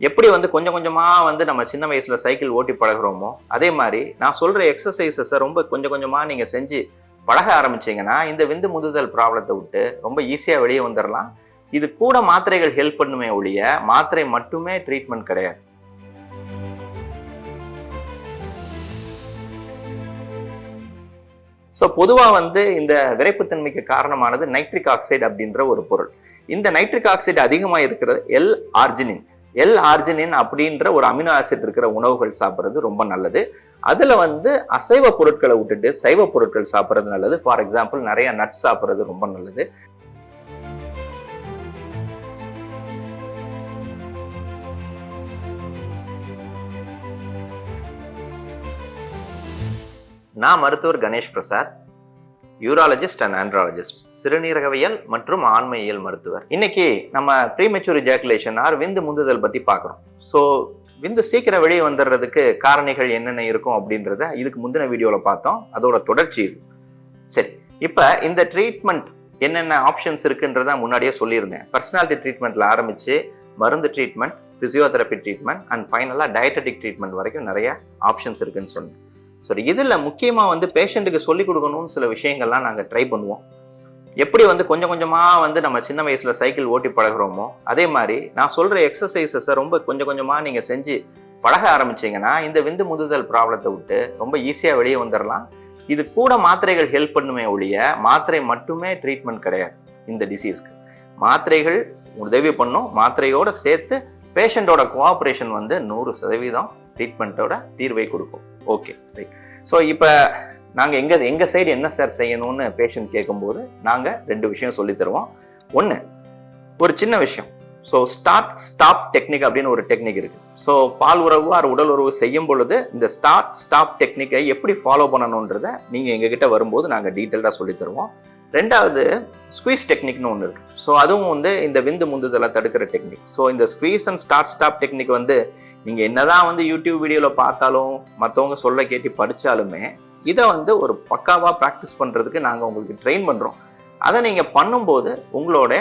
எப்படி வந்து கொஞ்சம் கொஞ்சமாக வந்து நம்ம சின்ன வயசில் சைக்கிள் ஓட்டி பழகுறோமோ அதே மாதிரி நான் சொல்கிற எக்ஸசைசஸை ரொம்ப கொஞ்சம் கொஞ்சமாக நீங்கள் செஞ்சு பழக ஆரம்பிச்சீங்கன்னா இந்த விந்து முதுதல் ப்ராப்ளத்தை விட்டு ரொம்ப ஈஸியாக வெளியே வந்துடலாம் இது கூட மாத்திரைகள் ஹெல்ப் பண்ணுமே ஒழிய மாத்திரை மட்டுமே ட்ரீட்மெண்ட் கிடையாது. ஸோ பொதுவாக வந்து இந்த விரைப்புத்தன்மைக்கு காரணமானது நைட்ரிக் ஆக்சைடு அப்படின்ற ஒரு பொருள். இந்த நைட்ரிக் ஆக்சைடு அதிகமாக இருக்கிறது எல் ஆர்ஜினின் எல் ஆர்ஜினின் அப்படின்ற ஒரு அமினோ ஆசிட் இருக்கிற உணவுகள் சாப்பிட்றது ரொம்ப நல்லது. அதில் வந்து அசைவ பொருட்களை விட்டுட்டு சைவ பொருட்கள் சாப்பிட்றது நல்லது. ஃபார் எக்ஸாம்பிள் நிறைய நட்ஸ் சாப்பிட்றது ரொம்ப நல்லது. நான் மருத்துவர் Ganesh Prasad. Urologist and andrologist சிறுநீரகவியல் மற்றும் ஆண்மையியல் மருத்துவர். இன்னைக்கு நம்ம ப்ரீமெச்சூர் ஜாக்குலேஷன் ஆர் விந்து முந்துதல் பத்தி பார்க்குறோம். ஸோ விந்து சீக்கிரம் வெளியே வந்துடுறதுக்கு காரணிகள் என்னென்ன இருக்கும் அப்படின்றத இதுக்கு முந்தின வீடியோவில் பார்த்தோம். அதோட தொடர்ச்சி இது. சரி இப்போ இந்த ட்ரீட்மெண்ட் என்னென்ன ஆப்ஷன்ஸ் இருக்குன்றத முன்னாடியே சொல்லியிருந்தேன். பர்சனாலிட்டி ட்ரீட்மெண்ட்டில் ஆரம்பித்து மருந்து ட்ரீட்மெண்ட் ஃபிசியோதெரப்பி ட்ரீட்மெண்ட் அண்ட் ஃபைனலாக டயட்டடிக் ட்ரீட்மெண்ட் வரைக்கும் நிறைய ஆப்ஷன்ஸ் இருக்குன்னு சொன்னேன். சரி இதில் முக்கியமாக வந்து பேஷண்ட்டுக்கு சொல்லிக் கொடுக்கணும்னு சில விஷயங்கள்லாம் நாங்கள் ட்ரை பண்ணுவோம். எப்படி வந்து கொஞ்சம் கொஞ்சமாக வந்து நம்ம சின்ன வயசில் சைக்கிள் ஓட்டி பழகுறோமோ அதே மாதிரி நான் சொல்கிற எக்ஸசைசஸை ரொம்ப கொஞ்சம் கொஞ்சமாக நீங்கள் செஞ்சு பழக ஆரம்பிச்சீங்கன்னா இந்த விந்து முதுதல் ப்ராப்ளத்தை விட்டு ரொம்ப ஈஸியாக வெளியே வந்துடலாம் இது கூட மாத்திரைகள் ஹெல்ப் பண்ணுமே ஒழிய மாத்திரை மட்டுமே ட்ரீட்மெண்ட் கிடையாது இந்த டிசீஸ்க்கு மாத்திரைகள் உதவி பண்ணும் மாத்திரையோட சேர்த்து பேஷண்ட்டோட கோஆப்ரேஷன் வந்து நூறு சதவீதம் ட்ரீட்மெண்ட்டோட தீர்வை கொடுக்கும். ஓகே ரைட் ஸோ இப்போ நாங்கள் எங்கள் எங்கள் சைடு என்ன சார் செய்யணும்னு பேஷண்ட் கேட்கும்போது நாங்கள் ரெண்டு விஷயம் சொல்லித்தருவோம் ஒன்று ஒரு சின்ன விஷயம். ஸோ ஸ்டார்ட் ஸ்டாப் டெக்னிக் அப்படின்னு ஒரு டெக்னிக் இருக்கு. ஸோ பால் உறவு ஆர் உடல் உறவு செய்யும் பொழுது இந்த ஸ்டார்ட் ஸ்டாப் டெக்னிக்கை எப்படி ஃபாலோ பண்ணணுன்றதை நீங்கள் எங்ககிட்ட வரும்போது நாங்கள் டீட்டெயில்டாக சொல்லித்தருவோம் ரெண்டாவது ஸ்குவீஸ் டெக்னிக்னு ஒன்று இருக்கு. ஸோ அதுவும் வந்து இந்த விந்து முந்துதலை தடுக்கிற டெக்னிக் ஸோ இந்த squeeze and start stop technique வந்து நீங்கள் என்னதான் வந்து யூடியூப் வீடியோவில் பார்த்தாலும் மற்றவங்க சொல்ல கேட்டு படித்தாலுமே இதை வந்து ஒரு பக்காவாக ப்ராக்டிஸ் பண்ணுறதுக்கு நாங்கள் உங்களுக்கு ட்ரெயின் பண்ணுறோம் அதை நீங்கள் பண்ணும்போது உங்களோட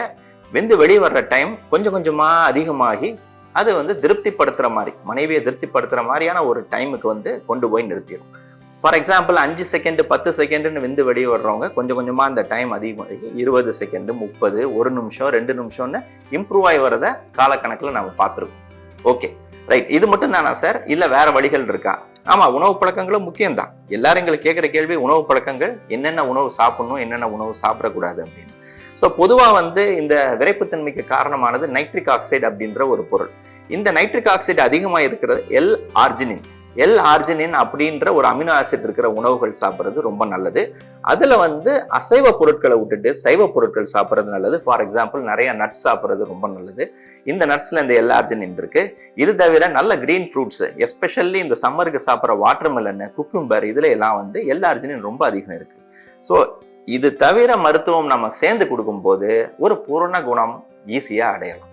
வெந்து வெளியே வர்ற டைம் கொஞ்சம் கொஞ்சமாக அதிகமாகி அது வந்து திருப்திப்படுத்துகிற மாதிரி மனைவியை திருப்திப்படுத்துகிற மாதிரியான ஒரு டைமுக்கு வந்து கொண்டு போய் நிறுத்திடும் ஃபார் எக்ஸாம்பிள் அஞ்சு செகண்ட் பத்து செகண்டுன்னு விந்து வெளியே வர்றவங்க கொஞ்சம் கொஞ்சமாக அந்த டைம் அதிகமாகி இருபது செகண்டு முப்பது ஒரு நிமிஷம் ரெண்டு நிமிஷம்னு இம்ப்ரூவ் ஆகி வரதை காலக்கணக்கில் நம்ம பார்த்துருக்கோம். ஓகே ரைட் இது மட்டும் தானா சார் இல்லை வேற வழிகள் இருக்கா? ஆமாம் உணவு பழக்கங்களும் முக்கியம்தான். எல்லாரும் எங்களுக்கு கேட்குற கேள்வி உணவு பழக்கங்கள் என்னென்ன உணவு சாப்பிடணும் என்னென்ன உணவு சாப்பிடக்கூடாது அப்படின்னு. ஸோ பொதுவாக வந்து இந்த விரைப்புத்தன்மைக்கு காரணமானது நைட்ரிக் ஆக்சைடு அப்படின்ற ஒரு பொருள். இந்த நைட்ரிக் ஆக்சைடு அதிகமாக இருக்கிறது எல் ஆர்ஜினின் எல் ஆர்ஜினின் அப்படின்ற ஒரு அமினோ ஆசிட் இருக்கிற உணவுகள் சாப்பிட்றது ரொம்ப நல்லது. அதில் வந்து அசைவ பொருட்களை விட்டுட்டு சைவ பொருட்கள் சாப்பிட்றது நல்லது. ஃபார் எக்ஸாம்பிள் நிறைய நட்ஸ் சாப்பிட்றது ரொம்ப நல்லது. இந்த நட்ஸில் இந்த எல் ஆர்ஜினின் இருக்கு. இது தவிர நல்ல கிரீன் ஃப்ரூட்ஸ் எஸ்பெஷல்லி இந்த சம்மருக்கு சாப்பிட்ற வாட்டர் மெலன் குக்கும்பர் இதில் எல்லாம் வந்து எல் ஆர்ஜினின் ரொம்ப அதிகம் இருக்கு. ஸோ இது தவிர மருத்துவம் நம்ம சேர்ந்து கொடுக்கும்போது ஒரு பூரண குணம் ஈஸியாக அடையலாம்.